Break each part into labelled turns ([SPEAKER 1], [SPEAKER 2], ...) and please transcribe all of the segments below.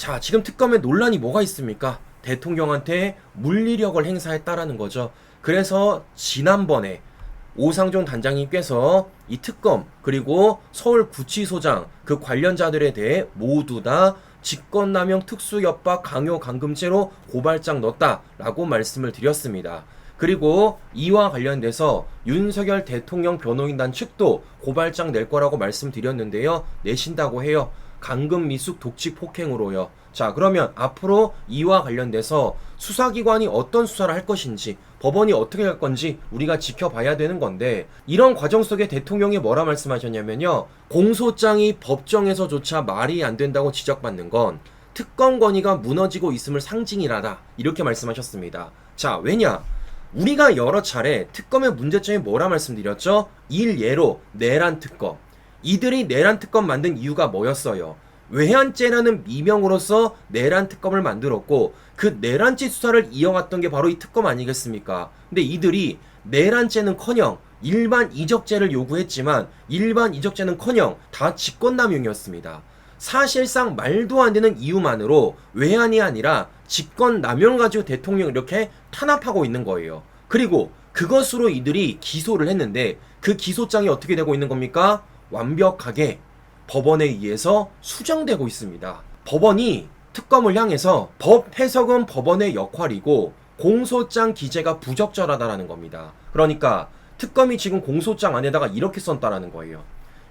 [SPEAKER 1] 자, 지금 특검에 논란이 뭐가 있습니까? 대통령한테 물리력을 행사했다라는 거죠. 그래서 지난번에 오상종 단장님께서 이 특검 그리고 서울구치소장 그 관련자들에 대해 모두 다 직권남용 특수협박 강요 감금죄로 고발장 넣었다라고 말씀을 드렸습니다. 그리고 이와 관련돼서 윤석열 대통령 변호인단 측도 고발장 낼 거라고 말씀드렸는데요. 내신다고 해요. 강금 미숙 독직 폭행으로요. 자, 그러면 앞으로 이와 관련돼서 수사기관이 어떤 수사를 할 것인지, 법원이 어떻게 할 건지 우리가 지켜봐야 되는 건데, 이런 과정 속에 대통령이 뭐라 말씀하셨냐면요. 공소장이 법정에서조차 말이 안 된다고 지적받는 건 특검 권위가 무너지고 있음을 상징이라다. 이렇게 말씀하셨습니다. 자, 왜냐? 우리가 여러 차례 특검의 문제점이 뭐라 말씀드렸죠? 일예로 내란 특검. 이들이 내란 특검 만든 이유가 뭐였어요? 외환죄라는 미명으로서 내란 특검을 만들었고 그 내란죄 수사를 이어갔던 게 바로 이 특검 아니겠습니까? 근데 이들이 내란죄는커녕 일반 이적죄를 요구했지만 일반 이적죄는커녕 다 직권남용이었습니다. 사실상 말도 안 되는 이유만으로 외환이 아니라 직권남용 가지고 대통령 이렇게 탄압하고 있는 거예요. 그리고 그것으로 이들이 기소를 했는데 그 기소장이 어떻게 되고 있는 겁니까? 완벽하게 법원에 의해서 수정되고 있습니다. 법원이 특검을 향해서 법 해석은 법원의 역할이고 공소장 기재가 부적절하다라는 겁니다. 그러니까 특검이 지금 공소장 안에다가 이렇게 썼다라는 거예요.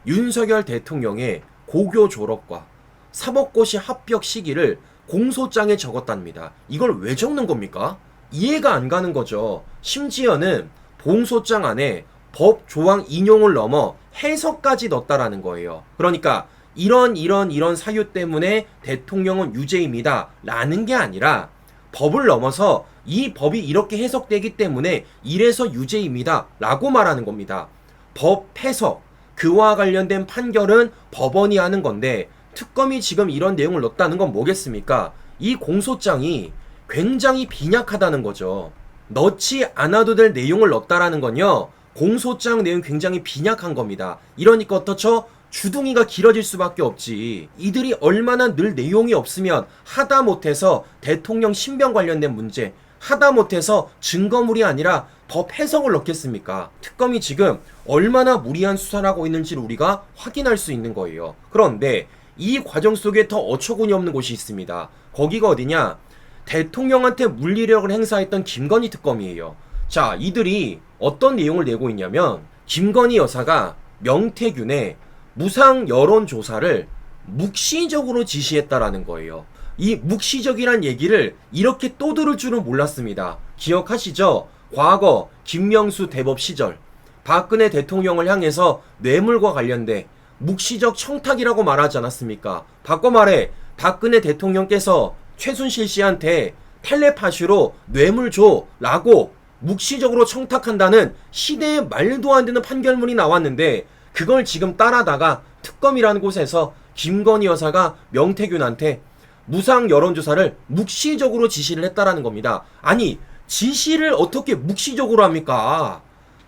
[SPEAKER 1] 윤석열 대통령의 고교 졸업과 사법고시 합격 시기를 공소장에 적었답니다. 이걸 왜 적는 겁니까? 이해가 안 가는 거죠. 심지어는 공소장 안에 법 조항 인용을 넘어 해석까지 넣었다라는 거예요. 그러니까 이런 이런 이런 사유 때문에 대통령은 유죄입니다. 라는 게 아니라 법을 넘어서 이 법이 이렇게 해석되기 때문에 이래서 유죄입니다. 라고 말하는 겁니다. 법 해석, 그와 관련된 판결은 법원이 하는 건데 특검이 지금 이런 내용을 넣었다는 건 뭐겠습니까? 이 공소장이 굉장히 빈약하다는 거죠. 넣지 않아도 될 내용을 넣었다라는 건요. 공소장 내용 굉장히 빈약한 겁니다. 이러니까 어떻죠? 주둥이가 길어질 수밖에 없지. 이들이 얼마나 늘 내용이 없으면 하다 못해서 대통령 신병 관련된 문제, 하다 못해서 증거물이 아니라 법 해석을 넣겠습니까? 특검이 지금 얼마나 무리한 수사를 하고 있는지를 우리가 확인할 수 있는 거예요. 그런데 이 과정 속에 더 어처구니 없는 곳이 있습니다. 거기가 어디냐? 대통령한테 물리력을 행사했던 김건희 특검이에요. 자, 이들이 어떤 내용을 내고 있냐면 김건희 여사가 명태균의 무상 여론 조사를 묵시적으로 지시했다라는 거예요. 이 묵시적이란 얘기를 이렇게 또 들을 줄은 몰랐습니다. 기억하시죠? 과거 김명수 대법 시절 박근혜 대통령을 향해서 뇌물과 관련돼 묵시적 청탁이라고 말하지 않았습니까? 바꿔 말해 박근혜 대통령께서 최순실 씨한테 텔레파시로 뇌물 줘라고 묵시적으로 청탁한다는 시대의 말도 안 되는 판결문이 나왔는데 그걸 지금 따라다가 특검이라는 곳에서 김건희 여사가 명태균한테 무상 여론조사를 묵시적으로 지시를 했다라는 겁니다. 아니 지시를 어떻게 묵시적으로 합니까?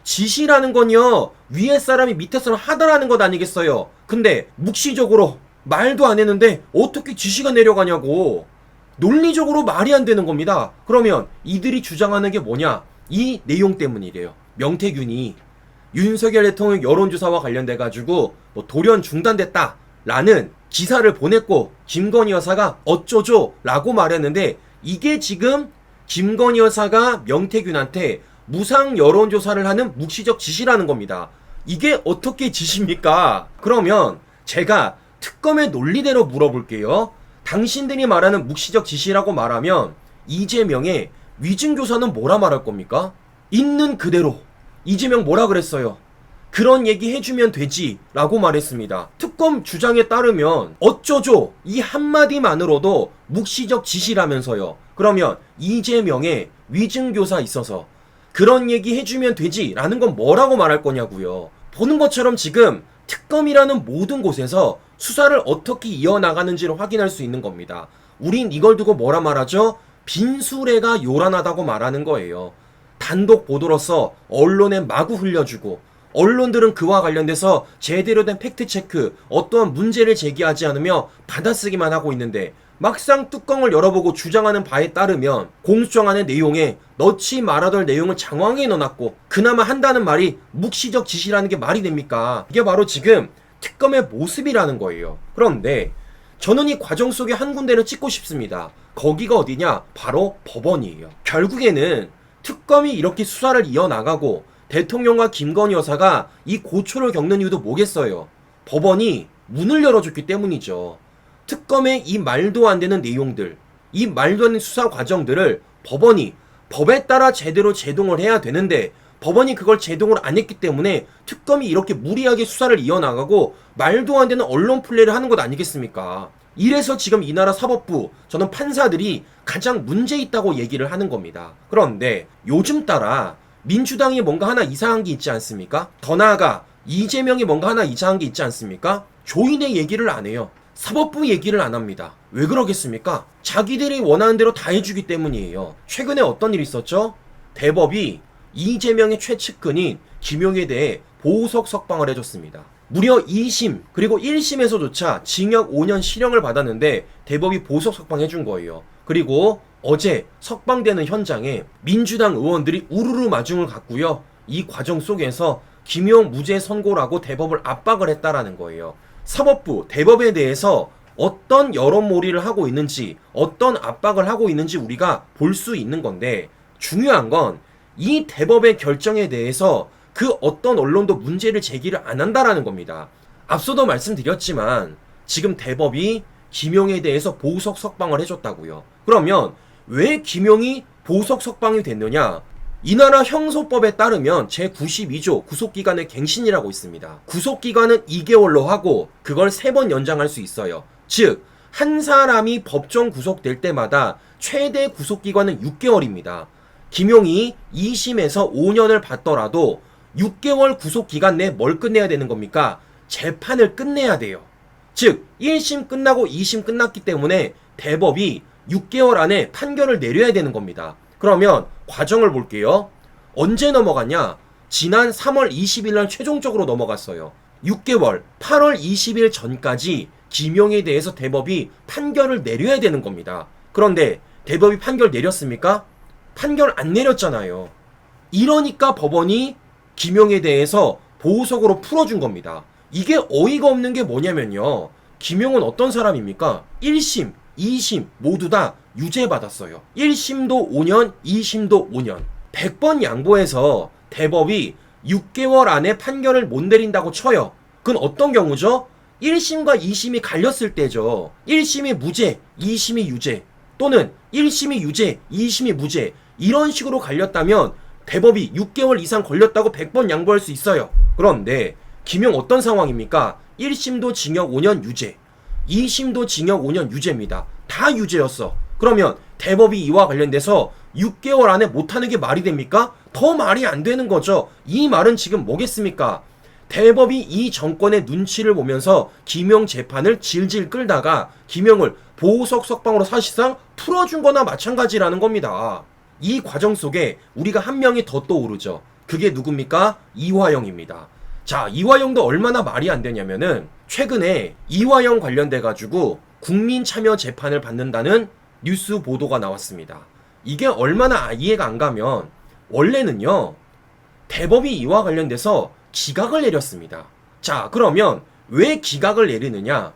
[SPEAKER 1] 지시라는 건요 위에 사람이 밑에 사람 하더라는 것 아니겠어요? 근데 묵시적으로 말도 안 했는데 어떻게 지시가 내려가냐고 논리적으로 말이 안 되는 겁니다. 그러면 이들이 주장하는 게 뭐냐? 이 내용 때문이래요. 명태균이 윤석열 대통령 여론조사와 관련돼 가지고 뭐 돌연 중단됐다라는 기사를 보냈고 김건희 여사가 어쩌죠라고 말했는데 이게 지금 김건희 여사가 명태균한테 무상 여론조사를 하는 묵시적 지시라는 겁니다. 이게 어떻게 지시입니까? 그러면 제가 특검의 논리대로 물어볼게요. 당신들이 말하는 묵시적 지시라고 말하면 이재명의 위증 교사는 뭐라 말할 겁니까? 있는 그대로 이재명 뭐라 그랬어요? 그런 얘기 해주면 되지 라고 말했습니다. 특검 주장에 따르면 어쩌죠? 이 한마디만으로도 묵시적 지시라면서요. 그러면 이재명의 위증교사 있어서 그런 얘기 해주면 되지 라는 건 뭐라고 말할 거냐고요. 보는 것처럼 지금 특검이라는 모든 곳에서 수사를 어떻게 이어나가는지를 확인할 수 있는 겁니다. 우린 이걸 두고 뭐라 말하죠? 빈수레가 요란하다고 말하는 거예요. 단독 보도로서 언론에 마구 흘려주고 언론들은 그와 관련돼서 제대로 된 팩트체크, 어떠한 문제를 제기하지 않으며 받아쓰기만 하고 있는데 막상 뚜껑을 열어보고 주장하는 바에 따르면 공수처안의 내용에 넣지 말아둘 내용을 장황하게 넣어놨고 그나마 한다는 말이 묵시적 지시라는 게 말이 됩니까? 이게 바로 지금 특검의 모습이라는 거예요. 그런데 저는 이 과정 속에 한 군데를 찍고 싶습니다. 거기가 어디냐? 바로 법원이에요. 결국에는 특검이 이렇게 수사를 이어나가고 대통령과 김건희 여사가 이 고초를 겪는 이유도 뭐겠어요? 법원이 문을 열어줬기 때문이죠. 특검의 이 말도 안 되는 내용들, 이 말도 안 되는 수사 과정들을 법원이 법에 따라 제대로 제동을 해야 되는데 법원이 그걸 제동을 안 했기 때문에 특검이 이렇게 무리하게 수사를 이어나가고 말도 안 되는 언론 플레이를 하는 것 아니겠습니까? 이래서 지금 이 나라 사법부, 저는 판사들이 가장 문제 있다고 얘기를 하는 겁니다. 그런데 요즘 따라 민주당이 뭔가 하나 이상한 게 있지 않습니까? 더 나아가 이재명이 뭔가 하나 이상한 게 있지 않습니까? 조인의 얘기를 안 해요. 사법부 얘기를 안 합니다. 왜 그러겠습니까? 자기들이 원하는 대로 다 해주기 때문이에요. 최근에 어떤 일이 있었죠? 대법이 이재명의 최측근인 김용에 대해 보석 석방을 해줬습니다. 무려 2심 그리고 1심에서조차 징역 5년 실형을 받았는데 대법이 보석 석방해준 거예요. 그리고 어제 석방되는 현장에 민주당 의원들이 우르르 마중을 갔고요. 이 과정 속에서 김용 무죄 선고라고 대법을 압박을 했다라는 거예요. 사법부, 대법에 대해서 어떤 여론몰이를 하고 있는지, 어떤 압박을 하고 있는지 우리가 볼 수 있는 건데, 중요한 건 이 대법의 결정에 대해서 그 어떤 언론도 문제를 제기를 안 한다라는 겁니다. 앞서도 말씀드렸지만, 지금 대법이 김용에 대해서 보석 석방을 해줬다고요. 그러면 왜 김용이 보석 석방이 됐느냐? 이 나라 형소법에 따르면 제92조 구속기간의 갱신이라고 있습니다. 구속기간은 2개월로 하고 그걸 3번 연장할 수 있어요. 즉, 한 사람이 법정 구속될 때마다 최대 구속기간은 6개월입니다. 김용이 2심에서 5년을 받더라도 6개월 구속 기간 내에 뭘 끝내야 되는 겁니까? 재판을 끝내야 돼요. 즉, 1심 끝나고 2심 끝났기 때문에 대법이 6개월 안에 판결을 내려야 되는 겁니다. 그러면 과정을 볼게요. 언제 넘어갔냐? 지난 3월 20일 날 최종적으로 넘어갔어요. 6개월, 8월 20일 전까지 김용에 대해서 대법이 판결을 내려야 되는 겁니다. 그런데 대법이 판결 내렸습니까? 판결 안 내렸잖아요. 이러니까 법원이 김용에 대해서 보호석으로 풀어준 겁니다. 이게 어이가 없는 게 뭐냐면요. 김용은 어떤 사람입니까? 1심, 2심 모두 다 유죄받았어요. 1심도 5년, 2심도 5년. 100번 양보해서 대법이 6개월 안에 판결을 못 내린다고 쳐요. 그건 어떤 경우죠? 1심과 2심이 갈렸을 때죠. 1심이 무죄, 2심이 유죄. 또는 1심이 유죄, 2심이 무죄. 이런 식으로 갈렸다면 대법이 6개월 이상 걸렸다고 100번 양보할 수 있어요. 그런데 김용 어떤 상황입니까? 1심도 징역 5년 유죄, 2심도 징역 5년 유죄입니다. 다 유죄였어. 그러면 대법이 이와 관련돼서 6개월 안에 못하는 게 말이 됩니까? 더 말이 안 되는 거죠. 이 말은 지금 뭐겠습니까? 대법이 이 정권의 눈치를 보면서 김용 재판을 질질 끌다가 김용을 보호석 석방으로 사실상 풀어준 거나 마찬가지라는 겁니다. 이 과정 속에 우리가 한 명이 더 떠오르죠. 그게 누굽니까? 이화영입니다. 자, 이화영도 얼마나 말이 안 되냐면은 최근에 이화영 관련돼 가지고 국민 참여 재판을 받는다는 뉴스 보도가 나왔습니다. 이게 얼마나 이해가 안 가면 원래는요. 대법이 이와 관련돼서 기각을 내렸습니다. 자, 그러면 왜 기각을 내리느냐?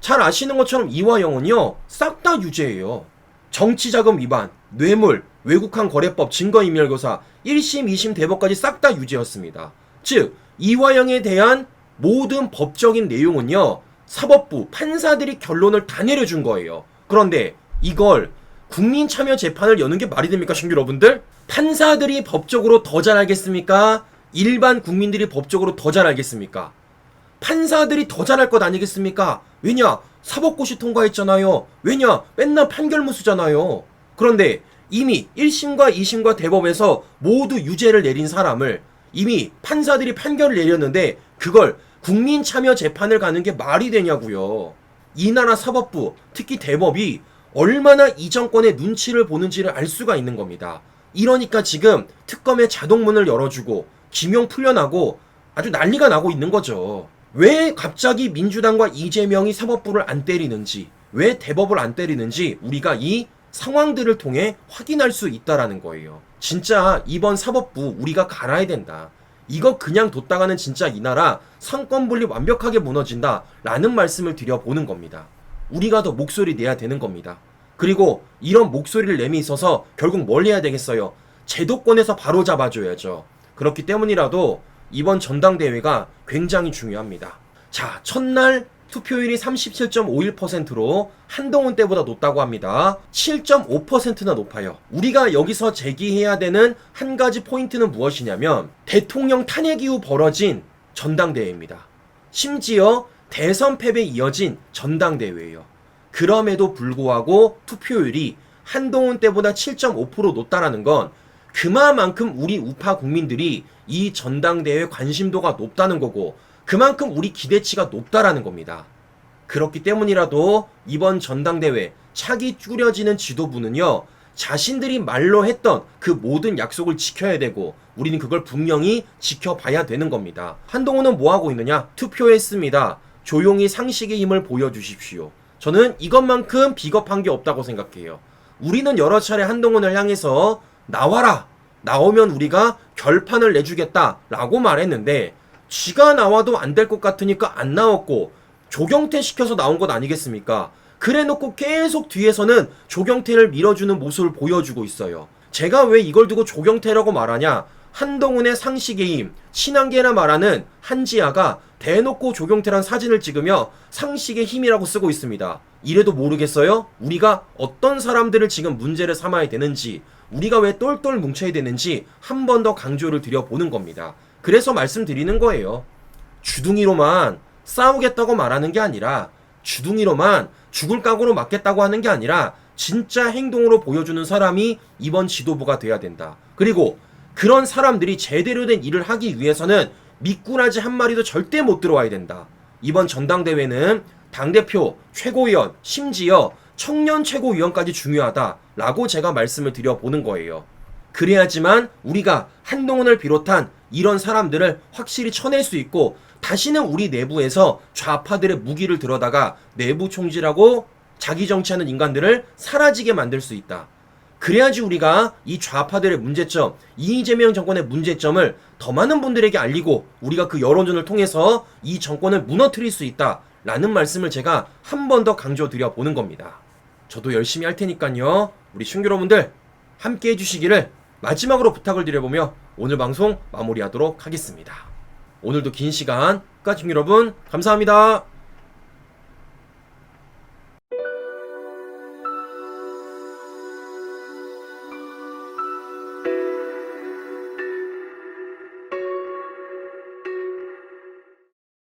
[SPEAKER 1] 잘 아시는 것처럼 이화영은요, 싹 다 유죄예요. 정치자금 위반, 뇌물, 외국한 거래법, 증거인멸교사, 1심, 2심 대법까지 싹 다 유죄였습니다. 즉, 이화영에 대한 모든 법적인 내용은요, 사법부, 판사들이 결론을 다 내려준 거예요. 그런데 이걸 국민 참여 재판을 여는 게 말이 됩니까, 신규 여러분들? 판사들이 법적으로 더 잘 알겠습니까? 일반 국민들이 법적으로 더 잘 알겠습니까? 판사들이 더 잘할 것 아니겠습니까? 왜냐? 사법고시 통과했잖아요. 왜냐? 맨날 판결무수잖아요. 그런데 이미 1심과 2심과 대법에서 모두 유죄를 내린 사람을 이미 판사들이 판결을 내렸는데 그걸 국민 참여 재판을 가는 게 말이 되냐고요. 이 나라 사법부, 특히 대법이 얼마나 이 정권의 눈치를 보는지를 알 수가 있는 겁니다. 이러니까 지금 특검의 자동문을 열어주고 김용 풀려나고 아주 난리가 나고 있는 거죠. 왜 갑자기 민주당과 이재명이 사법부를 안 때리는지, 왜 대법을 안 때리는지 우리가 이 상황들을 통해 확인할 수 있다라는 거예요. 진짜 이번 사법부 우리가 갈아야 된다. 이거 그냥 뒀다가는 진짜 이 나라 상권 분립 완벽하게 무너진다. 라는 말씀을 드려보는 겁니다. 우리가 더 목소리 내야 되는 겁니다. 그리고 이런 목소리를 내미 있어서 결국 뭘 해야 되겠어요? 제도권에서 바로 잡아줘야죠. 그렇기 때문이라도 이번 전당대회가 굉장히 중요합니다. 자, 첫날 투표율이 37.51%로 한동훈 때보다 높다고 합니다. 7.5%나 높아요. 우리가 여기서 제기해야 되는 한 가지 포인트는 무엇이냐면 대통령 탄핵 이후 벌어진 전당대회입니다. 심지어 대선 패배 이어진 전당대회예요. 그럼에도 불구하고 투표율이 한동훈 때보다 7.5% 높다라는 건 그만큼 우리 우파 국민들이 이 전당대회 관심도가 높다는 거고 그만큼 우리 기대치가 높다라는 겁니다. 그렇기 때문이라도 이번 전당대회 차기 꾸려지는 지도부는요 자신들이 말로 했던 그 모든 약속을 지켜야 되고 우리는 그걸 분명히 지켜봐야 되는 겁니다. 한동훈은 뭐 하고 있느냐? 투표했습니다. 조용히 상식의 힘을 보여주십시오. 저는 이것만큼 비겁한 게 없다고 생각해요. 우리는 여러 차례 한동훈을 향해서 나와라! 나오면 우리가 결판을 내주겠다라고 말했는데 쥐가 나와도 안 될 것 같으니까 안 나왔고 조경태 시켜서 나온 것 아니겠습니까? 그래 놓고 계속 뒤에서는 조경태를 밀어주는 모습을 보여주고 있어요. 제가 왜 이걸 두고 조경태라고 말하냐? 한동훈의 힘, 친한계나 말하는 한지아가 대놓고 조경태란 사진을 찍으며 상식의 힘이라고 쓰고 있습니다. 이래도 모르겠어요? 우리가 어떤 사람들을 지금 문제를 삼아야 되는지, 우리가 왜 똘똘 뭉쳐야 되는지 한 번 더 강조를 드려보는 겁니다. 그래서 말씀드리는 거예요. 주둥이로만 싸우겠다고 말하는 게 아니라 주둥이로만 죽을 각오로 맞겠다고 하는 게 아니라 진짜 행동으로 보여주는 사람이 이번 지도부가 돼야 된다. 그리고 그런 사람들이 제대로 된 일을 하기 위해서는 미꾸라지 한 마리도 절대 못 들어와야 된다. 이번 전당대회는 당대표, 최고위원, 심지어 청년 최고위원까지 중요하다라고 제가 말씀을 드려보는 거예요. 그래야지만 우리가 한동훈을 비롯한 이런 사람들을 확실히 쳐낼 수 있고 다시는 우리 내부에서 좌파들의 무기를 들어다가 내부 총질하고 자기 정치하는 인간들을 사라지게 만들 수 있다. 그래야지 우리가 이 좌파들의 문제점, 이재명 정권의 문제점을 더 많은 분들에게 알리고 우리가 그 여론전을 통해서 이 정권을 무너뜨릴 수 있다. 라는 말씀을 제가 한 번 더 강조드려 보는 겁니다. 저도 열심히 할 테니까요. 우리 신규 여러분들 함께 해주시기를 마지막으로 부탁을 드려보며 오늘 방송 마무리하도록 하겠습니다. 오늘도 긴 시간 끝까지 여러분 감사합니다.